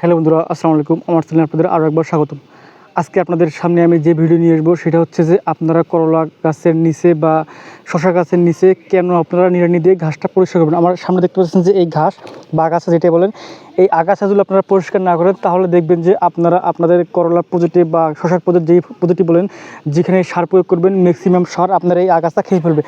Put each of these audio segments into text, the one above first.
Hello বন্ধুরা, আসসালামু আলাইকুম। আমার চ্যানেলে আপনাদের আরও একবার স্বাগতম। আজকে আপনাদের সামনে আমি যে ভিডিও নিয়ে আসব, সেটা হচ্ছে যে আপনারা করলা গাছের নিচে বা শশা গাছের নিচে কেন আপনারা নিড়ানি দিয়ে ঘাসটা পরিষ্কার করবেন? আমার সামনে দেখতে পাচ্ছেন যে এই ঘাস বা আগাছা যেটা বলেন, এই আগাছাগুলো আপনারা পরিষ্কার না করেন, তাহলে দেখবেন যে আপনারা আপনাদের করলা প্রজেক্টে বা শশার প্রজেক্ট যেই পদ্ধতি বলেন, যেখানে সার প্রয়োগ করবেন ম্যাক্সিমাম সার আপনারা এই আগাছা খেয়ে ফেলবে।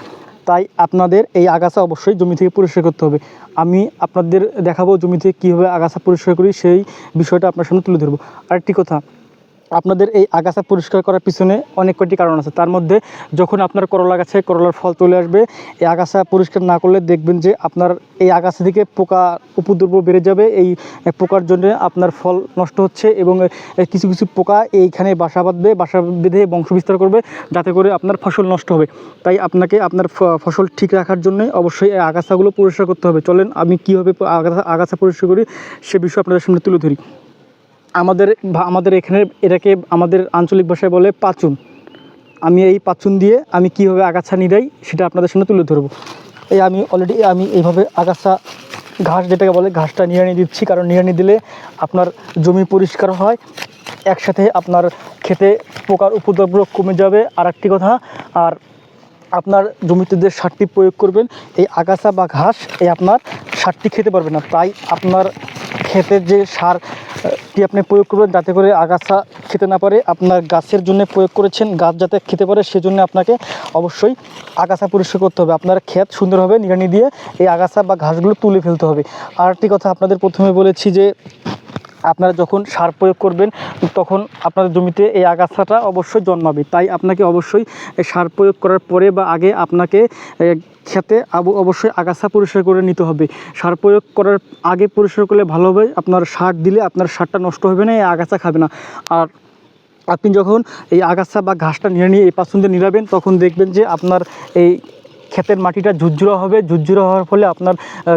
তাই আপনাদের এই আগাছা অবশ্যই জমি থেকে পরিষ্কার করতে হবে। আমি আপনাদের দেখাবো জমি থেকে কীভাবে আগাছা পরিষ্কার করি, সেই বিষয়টা আপনার সামনে তুলে ধরবো। আরেকটি কথা আপনাদের এই আগাছা পরিষ্কার করার পিছনে অনেক কয়টি কারণ আছে। তার মধ্যে যখন আপনার করলা গাছে করলার ফল তুলে আসবে, এই আগাছা পরিষ্কার না করলে দেখবেন যে আপনার এই আগাছা থেকে পোকা উপদ্রব বেড়ে যাবে। এই পোকার জন্য আপনার ফল নষ্ট হচ্ছে এবং কিছু কিছু পোকা এইখানে বাসা বাঁধবে, বাসা বেঁধে বংশ বিস্তার করবে যাতে করে আপনার ফসল নষ্ট হবে। তাই আপনাকে আপনার ফসল ঠিক রাখার জন্য অবশ্যই এই আগাছাগুলো পরিষ্কার করতে হবে। চলেন আমি কীভাবে আগাছা আগাছা পরিষ্কার করি সে বিষয়ে আপনাদের সামনে তুলে ধরি। আমাদের আমাদের এখানে এটাকে আমাদের আঞ্চলিক ভাষায় বলে পাচুন। আমি এই পাচুন দিয়ে আমি কীভাবে আগাছা নিরাই সেটা আপনাদের সামনে তুলে ধরবো। এই আমি অলরেডি আমি এইভাবে আগাছা ঘাস যেটাকে বলে ঘাসটা নিড়ানি দিচ্ছি, কারণ নিড়ানি দিলে আপনার জমি পরিষ্কার হয়, একসাথে আপনার খেতে পোকার উপদ্রব কমে যাবে। আর একটি কথা, আর আপনার জমিতে যে সারটি প্রয়োগ করবেন, এই আগাছা বা ঘাস, এই আপনার সারটি খেতে পারবে না। তাই আপনার ক্ষেতের যে সার টি আপনি প্রয়োগ করবেন যাতে করে আগাছা খেতে না পারে। আপনার গাছের জন্য প্রয়োগ করেছেন, গাছ যাতে খেতে পারে, সেজন্য আপনাকে অবশ্যই আগাছা পরিষ্কার করতে হবে। আপনার ক্ষেত সুন্দরভাবে নিড়ানি দিয়ে এই আগাছা বা ঘাসগুলো তুলে ফেলতে হবে। আর একটি কথা আপনাদের প্রথমে বলেছি যে, আপনারা যখন সার প্রয়োগ করবেন, তখন আপনাদের জমিতে এই আগাছাটা অবশ্যই জন্মাবে। তাই আপনাকে অবশ্যই সার প্রয়োগ করার পরে বা আগে আপনাকে খেতে অবশ্যই আগাছা পরিষ্কার করে নিতে হবে। সার প্রয়োগ করার আগে পরিষ্কার করলে ভালো হবে। আপনার সার দিলে আপনার সারটা নষ্ট হবে না, এই আগাছা খাবে না। আর আপনি যখন এই আগাছা বা ঘাসটা নিয়ে নিয়ে এই পাশুন দিয়ে নিরাবেন তখন দেখবেন যে আপনার এই ক্ষেতের মাটিটা ঝুরঝুরা হবে, ঝুরঝুরা হওয়ার ফলে আপনার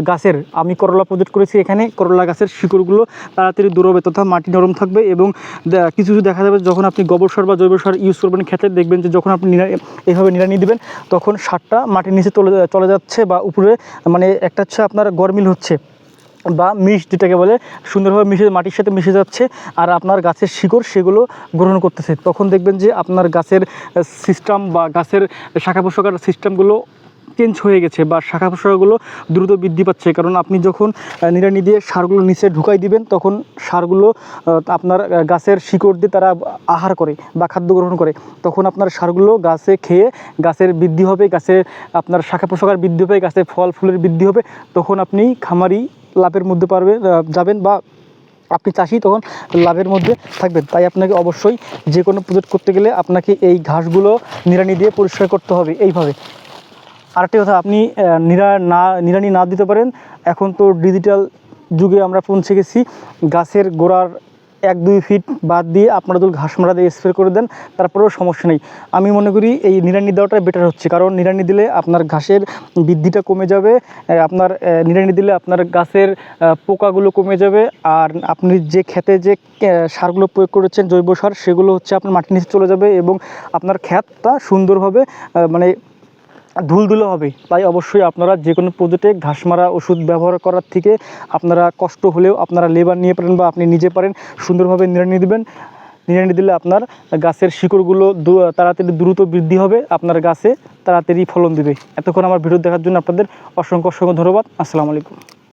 গাছের, আমি করলা প্রজেক্ট করেছি এখানে, করলা গাছের শিকড়গুলো তাড়াতাড়ি দূর হবে তথা মাটি নরম থাকবে এবং কিছু কিছু দেখা যাবে যখন আপনি গোবর সার বা জৈব সার ইউজ করবেন ক্ষেতে, দেখবেন যে যখন আপনি এইভাবে নিড়ানি দিবেন, তখন সারটা মাটির নিচে চলে চলে যাচ্ছে বা উপরে মানে একটা হচ্ছে আপনার গরমিল হচ্ছে বা মিশ যেটাকে বলে, সুন্দরভাবে মিশে, মাটির সাথে মিশে যাচ্ছে আর আপনার গাছের শিকড় সেগুলো গ্রহণ করতেছে। তখন দেখবেন যে আপনার গাছের সিস্টেম বা গাছের শাখা পোষকার সিস্টেমগুলো চেঞ্জ হয়ে গেছে বা শাখা পোষাকগুলো দ্রুত বৃদ্ধি পাচ্ছে। কারণ আপনি যখন নিড়ানি দিয়ে সারগুলো নিচে ঢুকাই দিবেন, তখন সারগুলো আপনার গাছের শিকড় দিয়ে তারা আহার করে বা খাদ্য গ্রহণ করে। তখন আপনার সারগুলো গাছে খেয়ে গাছের বৃদ্ধি হবে, গাছে আপনার শাখা পোষকার বৃদ্ধি হবে, গাছে ফল ফুলের বৃদ্ধি হবে। তখন আপনি খামারি লাভের মধ্যে পারবে যাবেন বা আপনি চাষি, তখন লাভের মধ্যে থাকবেন। তাই আপনাকে অবশ্যই যে কোনো প্রজেক্ট করতে গেলে আপনাকে এই ঘাসগুলো নিড়ানি দিয়ে পরিষ্কার করতে হবে। এইভাবে আরেকটি কথা, আপনি নিরা না, নিড়ানি না দিতে পারেন। এখন তো ডিজিটাল যুগে আমরা পৌঁছে গেছি গাছের গোড়ার এক দুই ফিট বাদ দিয়ে আপনারা যদি ঘাস মারা দিয়ে স্প্রে করে দেন, তারপরেও সমস্যা নেই। আমি মনে করি এই নিড়ানি দেওয়াটাই বেটার হচ্ছে, কারণ নিড়ানি দিলে আপনার ঘাসের বৃদ্ধিটা কমে যাবে আপনার নিড়ানি দিলে আপনার গাছের পোকাগুলো কমে যাবে, আর আপনি যে খেতে যে সারগুলো প্রয়োগ করেছেন, জৈব সার, সেগুলো হচ্ছে আপনার মাটির নিচে চলে যাবে এবং আপনার ক্ষেতটা সুন্দরভাবে মানে ধুলধুলো হবে। তাই অবশ্যই আপনারা যে কোনো প্রজেক্টে ঘাস মারা ওষুধ ব্যবহার করার থেকে আপনারা কষ্ট হলেও আপনারা লেবার নিয়ে পারেন বা আপনি নিজে পারেন, সুন্দরভাবে নিড়ানি দেবেন। নিড়ানি দিলে আপনার গাছের শিকড়গুলো তাড়াতাড়ি দ্রুত বৃদ্ধি হবে, আপনার গাছে তাড়াতাড়ি ফলন দেবে। এতক্ষণ আমার ভিডিও দেখার জন্য আপনাদের অসংখ্য অসংখ্য ধন্যবাদ। আসসালামু আলাইকুম।